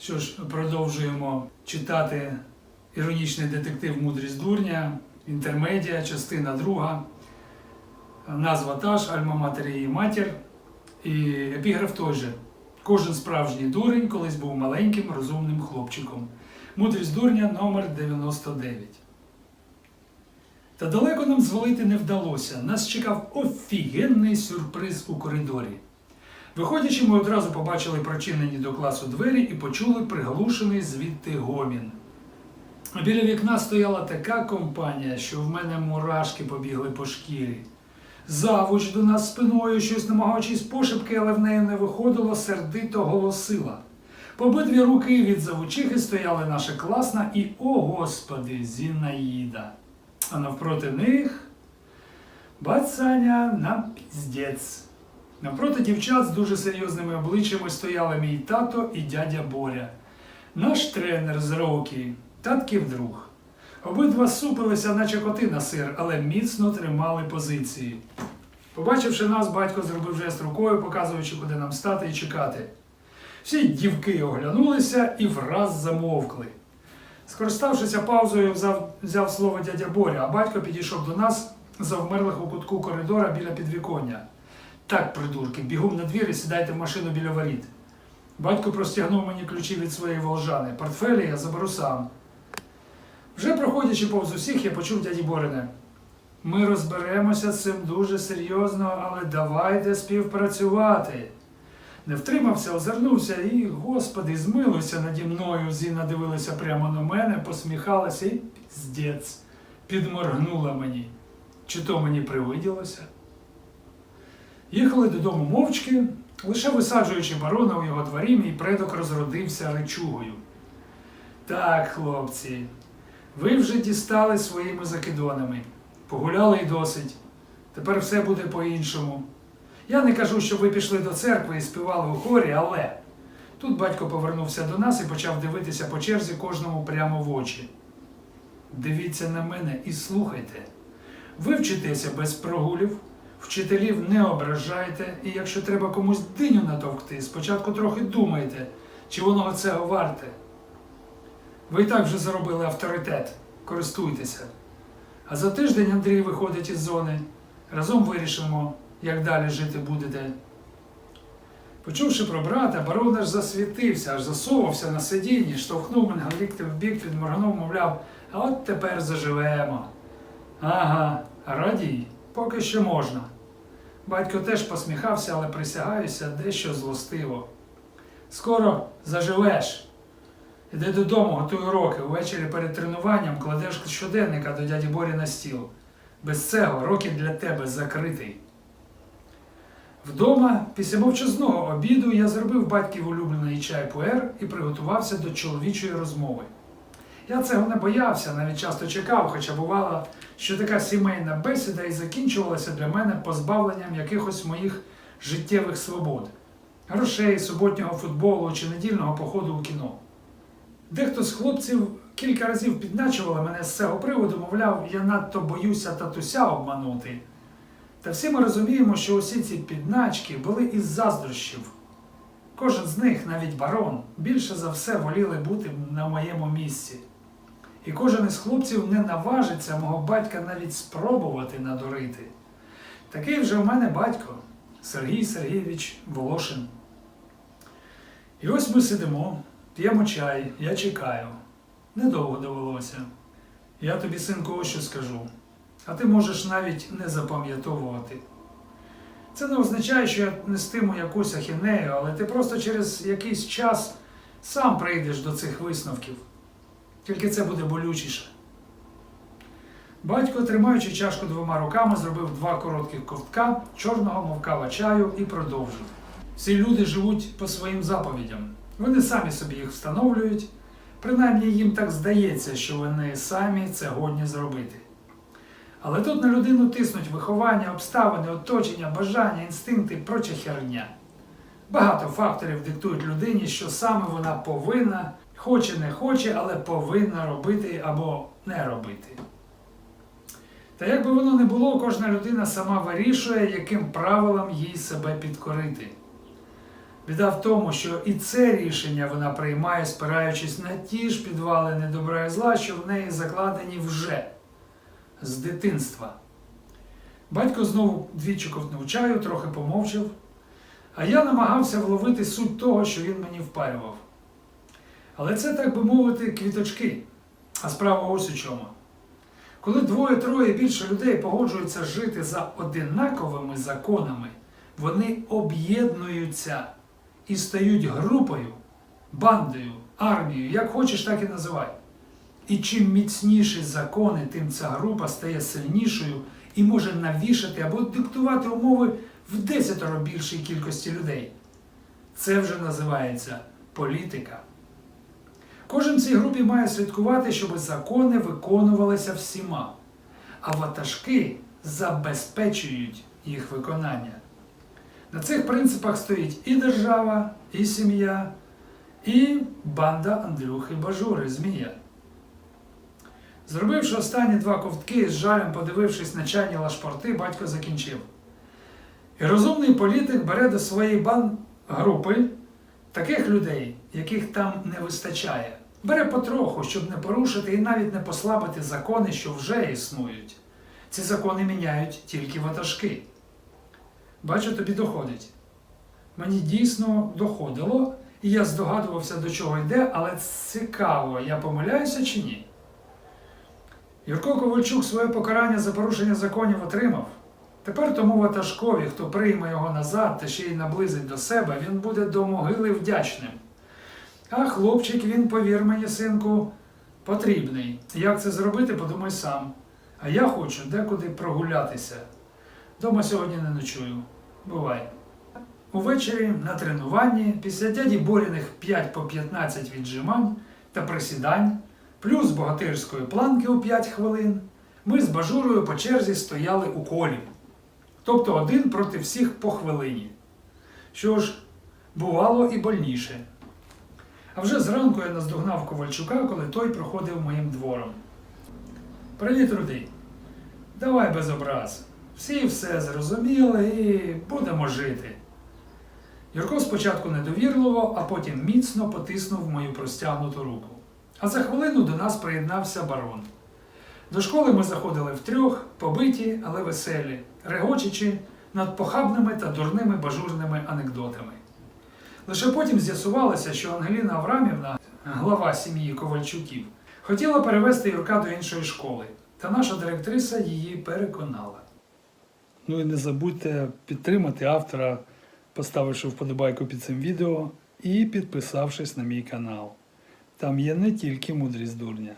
Що ж, продовжуємо читати іронічний детектив Мудрість дурня, інтермедіа, частина друга. Назва та ж Альма-Матер її матір. І епіграф той же. Кожен справжній дурень колись був маленьким розумним хлопчиком. Мудрість дурня номер 99. Та далеко нам звалити не вдалося. Нас чекав офігенний сюрприз у коридорі. Виходячи, ми одразу побачили прочинені до класу двері і почули приглушений звідти гомін. Біля вікна стояла така компанія, що в мене мурашки побігли по шкірі. Завуч до нас спиною, щось намагаючись пошепки, але в неї не виходило, сердито голосила. По обидві руки від завучихи стояли наша класна і, о господи, Зінаїда. А навпроти них бацаня на піздець. Навпроти дівчат з дуже серйозними обличчями стояли мій тато і дядя Боря, наш тренер з роки, татків друг. Обидва супилися, наче коти на сир, але міцно тримали позиції. Побачивши нас, батько зробив жест рукою, показуючи, куди нам стати і чекати. Всі дівки оглянулися і враз замовкли. Скориставшися паузою, взяв, взяв слово дядя Боря, а батько підійшов до нас, завмерлих у кутку коридора біля підвіконня. Так, придурки, бігом на двір і сідайте в машину біля воріт. Батько простягнув мені ключі від своєї волжани. Портфелі я заберу сам. Вже проходячи повз усіх, я почув дяді Борине. Ми розберемося з цим дуже серйозно, але давайте співпрацювати. Не втримався, озирнувся і, господи, змилуйся наді мною. Зіна дивилася прямо на мене, посміхалася і піздець, підморгнула мені. Чи то мені привиділося? Їхали додому мовчки, лише висаджуючи барона у його дворі, мій предок розродився речугою. Так, хлопці, ви вже дістали своїми закидонами. Погуляли й досить. Тепер все буде по-іншому. Я не кажу, що ви пішли до церкви і співали у хорі, але тут батько повернувся до нас і почав дивитися по черзі кожному прямо в очі. Дивіться на мене і слухайте. Ви вчитеся без прогулів, вчителів не ображайте, і якщо треба комусь диню натовкти, спочатку трохи думайте, чи воно цього варте. Ви і так вже заробили авторитет, користуйтеся. А за тиждень Андрій виходить із зони. Разом вирішимо, як далі жити будете. Почувши про брата, барон аж засвітився, аж засовався на сидінні, штовхнув мене лікти в бік, підморгнув, мовляв, а от тепер заживемо. Ага, радій, поки що можна. Батько теж посміхався, але присягаюся дещо злостиво. Скоро заживеш. Іди додому, готуй уроки. Увечері перед тренуванням кладеш щоденника до дяді Борі на стіл. Без цього років для тебе закритий. Вдома, після мовчазного обіду, я зробив батьків улюблений чай пуер і приготувався до чоловічої розмови. Я цього не боявся, навіть часто чекав, хоча бувало, що така сімейна бесіда і закінчувалася для мене позбавленням якихось моїх життєвих свобод, грошей, суботнього футболу чи недільного походу у кіно. Дехто з хлопців кілька разів підначували мене з цього приводу, мовляв, я надто боюся татуся обманути. Та всі ми розуміємо, що усі ці підначки були із заздрощів. Кожен з них, навіть барон, більше за все воліли бути на моєму місці. І кожен із хлопців не наважиться мого батька навіть спробувати надурити. Такий вже в мене батько Сергій Сергійович Волошин. І ось ми сидимо, п'ємо чай, я чекаю. Недовго довелося. Я тобі, синку, ось що скажу. А ти можеш навіть не запам'ятовувати. Це не означає, що я нестиму якусь ахінею, але ти просто через якийсь час сам прийдеш до цих висновків. Тільки це буде болючіше. Батько, тримаючи чашку двома руками, зробив два коротких ковтка чорного мовкава чаю і продовжив. Всі люди живуть по своїм заповідям. Вони самі собі їх встановлюють, принаймні їм так здається, що вони самі це годні зробити. Але тут на людину тиснуть виховання, обставини, оточення, бажання, інстинкти проча херня. Багато факторів диктують людині, що саме вона повинна, хоче не хоче, але повинна робити або не робити. Та як би воно не було, кожна людина сама вирішує, яким правилам їй себе підкорити. Біда в тому, що і це рішення вона приймає, спираючись на ті ж підвалини добра і зла, що в неї закладені вже з дитинства. Батько знову двічі ковтнув чаю, трохи помовчав, а я намагався вловити суть того, що він мені впарював. Але це, так би мовити, квіточки. А справа ось у чому. Коли двоє-троє більше людей погоджуються жити за одинаковими законами, вони об'єднуються і стають групою, бандою, армією, як хочеш, так і називай. І чим міцніші закони, тим ця група стає сильнішою і може навішати або диктувати умови в десятеро більшій кількості людей. Це вже називається політика. Кожен в цій групі має слідкувати, щоб закони виконувалися всіма, а ватажки забезпечують їх виконання. На цих принципах стоїть і держава, і сім'я, і банда Андрюхи Бажури Змія. Зробивши останні два ковтки, з жалем подивившись на чайні лашпорти, батько закінчив. І розумний політик бере до своєї бан групи таких людей, яких там не вистачає. Бере потроху, щоб не порушити і навіть не послабити закони, що вже існують. Ці закони міняють тільки ватажки. Бачу, тобі доходить. Мені дійсно доходило, і я здогадувався, до чого йде, але цікаво, я помиляюся чи ні? Юрко Ковальчук своє покарання за порушення законів отримав. Тепер тому ватажкові, хто прийме його назад та ще й наблизить до себе, він буде до могили вдячним. А хлопчик, він, повір мені, синку, потрібний. Як це зробити, подумай сам. А я хочу декуди прогулятися. Дома сьогодні не ночую. Бувай. Увечері на тренуванні після дяді Боріних 5 по 15 віджимань та присідань, плюс богатирської планки у 5 хвилин, ми з бажурою по черзі стояли у колі. Тобто один проти всіх по хвилині. Що ж, бувало і больніше. А вже зранку я наздогнав Ковальчука, коли той проходив моїм двором. Привіт, Рудий. Давай без образ. Всі все зрозуміли і будемо жити. Юрко спочатку недовірливо, а потім міцно потиснув мою простягнуту руку. А за хвилину до нас приєднався барон. До школи ми заходили втрьох, побиті, але веселі, регочучи над похабними та дурними бажурними анекдотами. Лише потім з'ясувалося, що Ангеліна Аврамівна, глава сім'ї Ковальчуків, хотіла перевести Юрка до іншої школи, та наша директриса її переконала. Ну і не забудьте підтримати автора, поставивши вподобайку під цим відео і підписавшись на мій канал. Там є не тільки мудрість дурня.